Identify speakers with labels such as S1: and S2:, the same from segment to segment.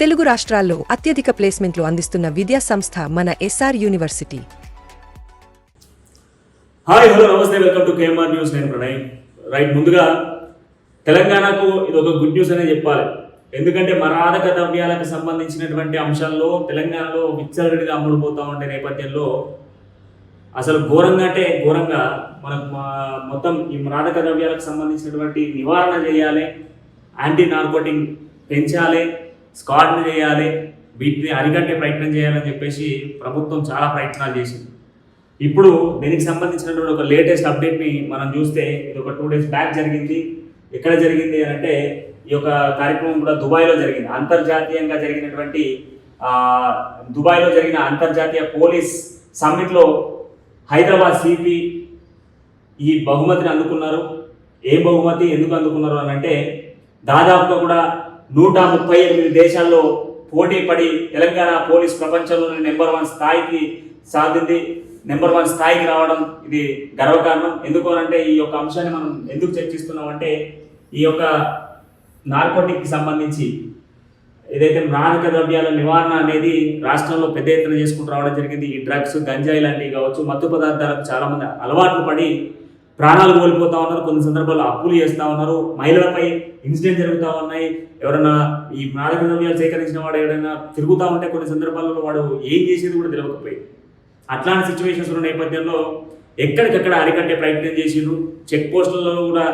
S1: తెలుగు రాష్ట్రాల్లో అత్యధిక ప్లేస్మెంట్లు అందిస్తున్న విద్యా సంస్థ మన ఎస్ఆర్ యూనివర్సిటీ.
S2: హాయ్ హలో నమస్తే వెల్కమ్ టు కేఎంఆర్ న్యూస్. నేను ప్రణయ్. రైట్ ముందుగా తెలంగాణకు ఇది ఒక గుడ్ న్యూస్ అనే చెప్పాలి. ఎందుకంటే మరాధక ద్రవ్యాలకు సంబంధించినటువంటి అంశాల్లో తెలంగాణలో విచ్చలవిడిగా అమ్ముడుపోతా ఉండే నేపథ్యంలో అసలు ఘోరంగా అంటే ఘోరంగా మనకు మొత్తం ఈ మరాధక ద్రవ్యాలకు సంబంధించినటువంటి నివారణ చేయాలి యాంటీ నార్కోటింగ్ పెంచాలి స్కాడ్ని చేయాలి వీటిని అరికట్టే ప్రయత్నం చేయాలని చెప్పేసి ప్రభుత్వం చాలా ప్రయత్నాలు చేసింది. ఇప్పుడు దీనికి సంబంధించినటువంటి ఒక లేటెస్ట్ అప్డేట్ని మనం చూస్తే ఇది ఒక టూ డేస్ బ్యాక్ జరిగింది. ఎక్కడ జరిగింది అని అంటే ఈ యొక్క కార్యక్రమం కూడా దుబాయ్లో జరిగింది. అంతర్జాతీయంగా జరిగినటువంటి దుబాయ్లో జరిగిన అంతర్జాతీయ పోలీస్ సమ్మిట్లో హైదరాబాద్ సిపి ఈ బహుమతిని అందుకున్నారు. ఏ బహుమతి ఎందుకు అందుకున్నారు అని అంటే దాదాపుగా కూడా నూట ముప్పై ఎనిమిది దేశాల్లో పోటీ పడి తెలంగాణ పోలీస్ ప్రపంచంలోని నెంబర్ వన్ స్థాయికి సాధింది. నెంబర్ వన్ స్థాయికి రావడం ఇది గర్వకారణం. ఎందుకు అని అంటే ఈ యొక్క అంశాన్ని మనం ఎందుకు చర్చిస్తున్నాం అంటే ఈ యొక్క నార్కోటిక్కి సంబంధించి ఏదైతే మానక ద్రవ్యాల నివారణ అనేది రాష్ట్రంలో పెద్ద ఎత్తున చేసుకుంటూ రావడం జరిగింది. ఈ డ్రగ్స్ గంజాయి లాంటివి కావచ్చు మత్తు పదార్థాలకు చాలామంది అలవాట్లు పడి ప్రాణాలు కోల్పోతా ఉన్నారు. కొన్ని సందర్భాల్లో అప్పులు చేస్తూ ఉన్నారు. మహిళలపై ఇన్సిడెంట్ జరుగుతూ ఉన్నాయి. ఎవరైనా ఈ మాదక ద్రవ్యాలు సేకరించిన వాడు ఎవరైనా తిరుగుతూ ఉంటే కొన్ని సందర్భాల్లో వాడు ఏం చేసేది కూడా తెలియకపోయింది అట్లాంటి సిచ్యువేషన్స్ ఉన్న నేపథ్యంలో ఎక్కడికక్కడ అరికట్టే ప్రయత్నం చేసిండ్రు. చెక్ పోస్టులలో కూడా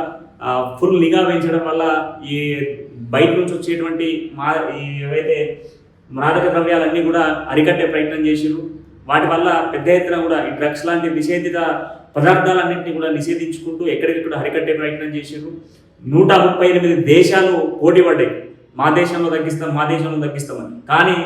S2: ఫుల్ నిఘా వేయించడం వల్ల ఈ బయట నుంచి వచ్చేటువంటి మా ఏవైతే మాదక ద్రవ్యాలన్నీ కూడా అరికట్టే ప్రయత్నం చేసిండ్రు. వాటి వల్ల పెద్ద ఎత్తున కూడా ఈ డ్రగ్స్ లాంటి నిషేధిత పదార్థాలన్నింటినీ కూడా నిషేధించుకుంటూ ఎక్కడికక్కడ అరికట్టే ప్రయత్నం చేసిండ్రు. నూట ముప్పై ఎనిమిది దేశాలు పోటీ పడ్డాయి. మా దేశంలో తగ్గిస్తాం మా దేశంలో తగ్గిస్తామని కానీ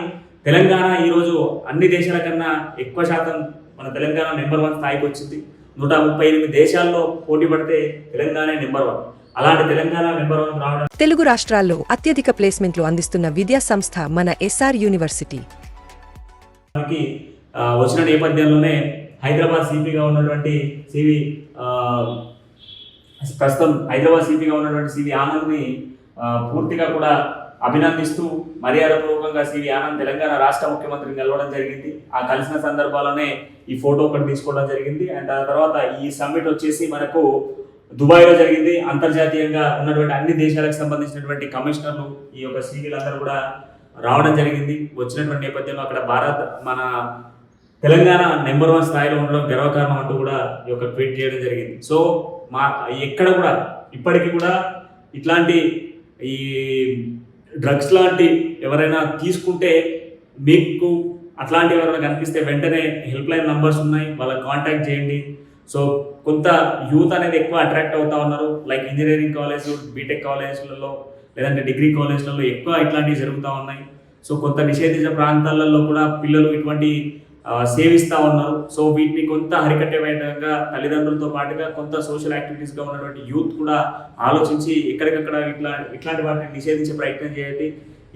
S2: తెలంగాణ ఈరోజు అన్ని దేశాల కన్నా ఎక్కువ శాతం మన తెలంగాణ నెంబర్ వన్ స్థాయికి వచ్చింది. నూట ముప్పై ఎనిమిది దేశాల్లో పోటీ పడితే తెలంగాణ నెంబర్ వన్. అలాంటి తెలంగాణ నెంబర్ వన్ రావడం
S1: తెలుగు రాష్ట్రాల్లో అత్యధిక ప్లేస్మెంట్లు అందిస్తున్న విద్యా సంస్థ మన ఎస్ఆర్ యూనివర్సిటీ.
S2: మనకి వచ్చిన నేపథ్యంలోనే హైదరాబాద్ సిపిగా ఉన్నటువంటి సివి ప్రస్తుతం హైదరాబాద్ సిపిగా ఉన్నటువంటి సివి ఆనంద్ని పూర్తిగా కూడా అభినందిస్తూ మర్యాదపూర్వకంగా సివి ఆనంద్ తెలంగాణ రాష్ట్ర ముఖ్యమంత్రిని కలవడం జరిగింది. ఆ కలిసిన సందర్భాల్లోనే ఈ ఫోటో ఒకటి తీసుకోవడం జరిగింది. అండ్ దాని తర్వాత ఈ సమ్మిట్ వచ్చేసి మనకు దుబాయ్లో జరిగింది. అంతర్జాతీయంగా ఉన్నటువంటి అన్ని దేశాలకు సంబంధించినటువంటి కమిషనర్లు ఈ యొక్క సివిలందరూ కూడా రావడం జరిగింది. వచ్చినటువంటి నేపథ్యంలో అక్కడ భారత్ మన తెలంగాణ నెంబర్ వన్ స్థాయిలో ఉండడం గర్వకారణం అంటూ కూడా ఈ యొక్క ట్వీట్ చేయడం జరిగింది. సో మా ఎక్కడ కూడా ఇప్పటికీ కూడా ఇట్లాంటి ఈ డ్రగ్స్ లాంటి ఎవరైనా తీసుకుంటే మీకు అట్లాంటి ఎవరైనా కనిపిస్తే వెంటనే హెల్ప్ లైన్ నంబర్స్ ఉన్నాయి వాళ్ళకి కాంటాక్ట్ చేయండి. సో కొంత యూత్ అనేది ఎక్కువ అట్రాక్ట్ అవుతా ఉన్నారు. లైక్ ఇంజనీరింగ్ కాలేజ్ బీటెక్ కాలేజ్లలో లేదంటే డిగ్రీ కాలేజ్లలో ఎక్కువ ఇట్లాంటివి జరుగుతూ ఉన్నాయి. సో కొంత నిషేధిత ప్రాంతాలలో కూడా పిల్లలు ఇటువంటి సేవిస్తూ ఉన్నారు. సో వీటిని కొంత హరికట్టే విధంగా తల్లిదండ్రులతో పాటుగా కొంత సోషల్ యాక్టివిటీస్గా ఉన్నటువంటి యూత్ కూడా ఆలోచించి ఎక్కడికక్కడ ఇట్లా ఇట్లాంటి వాటిని నిషేధించే ప్రయత్నం చేయండి.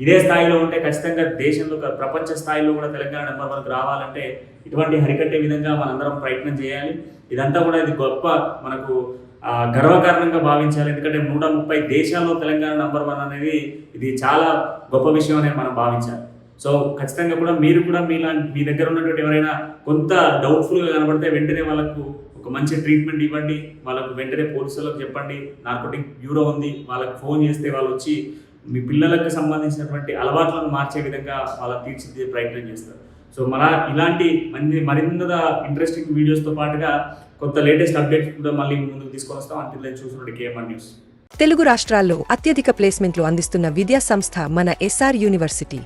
S2: ఇదే స్థాయిలో ఉంటే ఖచ్చితంగా దేశంలో ప్రపంచ స్థాయిలో కూడా తెలంగాణ నెంబర్ వన్కి రావాలంటే ఇటువంటి హరికట్టే విధంగా మనందరం ప్రయత్నం చేయాలి. ఇదంతా కూడా ఇది గొప్ప మనకు గర్వకారణంగా భావించాలి. ఎందుకంటే నూట ముప్పై దేశాల్లో తెలంగాణ నంబర్ వన్ అనేది ఇది చాలా గొప్ప విషయం అనేది మనం భావించాలి. సో ఖచ్చితంగా కూడా మీరు కూడా మీలా మీ దగ్గర ఉన్నటువంటి ఎవరైనా కొంత డౌట్ఫుల్గా కనబడితే వెంటనే వాళ్ళకు ఒక మంచి ట్రీట్మెంట్ ఇవ్వండి. వాళ్ళకు వెంటనే పోలీసులకు చెప్పండి. నార్కోటిక్ బ్యూరో ఉంది. వాళ్ళకు ఫోన్ చేస్తే వాళ్ళు వచ్చి మీ పిల్లలకు సంబంధించినటువంటి అలవాట్లను మార్చే విధంగా వాళ్ళని తీర్చిదిద్దే ప్రయత్నం చేస్తారు. సో మన ఇలాంటి మంది మరింత ఇంట్రెస్టింగ్ వీడియోస్తో పాటుగా కొత్త లేటెస్ట్ అప్డేట్స్ కూడా మళ్ళీ ముందుకు తీసుకొని వస్తాం. అంతే చూసినట్టు కేఎంఆర్ న్యూస్
S1: తెలుగు రాష్ట్రాల్లో అత్యధిక ప్లేస్మెంట్లు అందిస్తున్న విద్యా సంస్థ మన ఎస్ఆర్ యూనివర్సిటీ